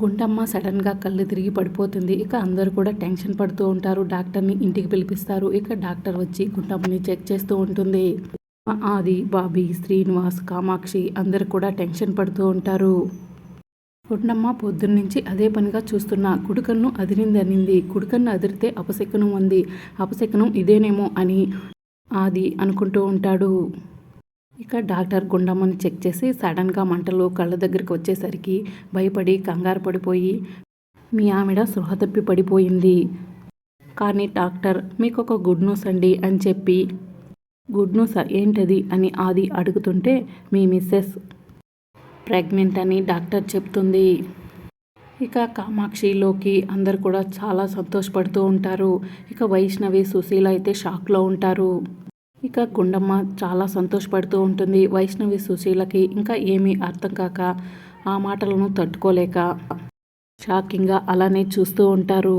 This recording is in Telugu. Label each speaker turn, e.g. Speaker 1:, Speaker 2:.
Speaker 1: గుండమ్మ సడన్గా కళ్ళు తిరిగి పడిపోతుంది. ఇక అందరూ కూడా టెన్షన్ పడుతూ ఉంటారు. డాక్టర్ని ఇంటికి పిలిపిస్తారు. ఇక డాక్టర్ వచ్చి గుండమ్మని చెక్ చేస్తూ ఉంటుంది. ఆది బాబీ శ్రీనివాస్ కామాక్షి అందరు కూడా టెన్షన్ పడుతూ ఉంటారు. గుండమ్మ పొద్దున్నుంచి అదే పనిగా చూస్తున్నా. కుడుకన్ను అదిరిందనింది. కుడుకన్ను అదిరితే అపశకునం ఉంది. అపశకునం ఇదేనేమో అని ఆది అనుకుంటూ ఉంటాడు. ఇక డాక్టర్ గుండమ్మని చెక్ చేసి సడన్గా మంటలు కళ్ళ దగ్గరికి వచ్చేసరికి భయపడి కంగారు పడిపోయి మీ ఆవిడ సృహ తప్పి పడిపోయింది. కానీ డాక్టర్ మీకు ఒక గుడ్ న్యూస్ అండి అని చెప్పి గుడ్ న్యూస్ ఏంటది? అని ఆది అడుగుతుంటే మీ మిస్సెస్ ప్రెగ్నెంట్ అని డాక్టర్ చెప్తుంది. ఇక కామాక్షిలోకి అందరు కూడా చాలా సంతోషపడుతూ ఉంటారు. ఇక వైష్ణవి సుశీల అయితే షాక్లో ఉంటారు. ఇక గుండమ్మ చాలా సంతోషపడుతూ ఉంటుంది. వైష్ణవి సుశీలకి ఇంకా ఏమీ అర్థం కాక ఆ మాటలను తట్టుకోలేక షాకింగ్గా అలానే చూస్తూ ఉంటారు.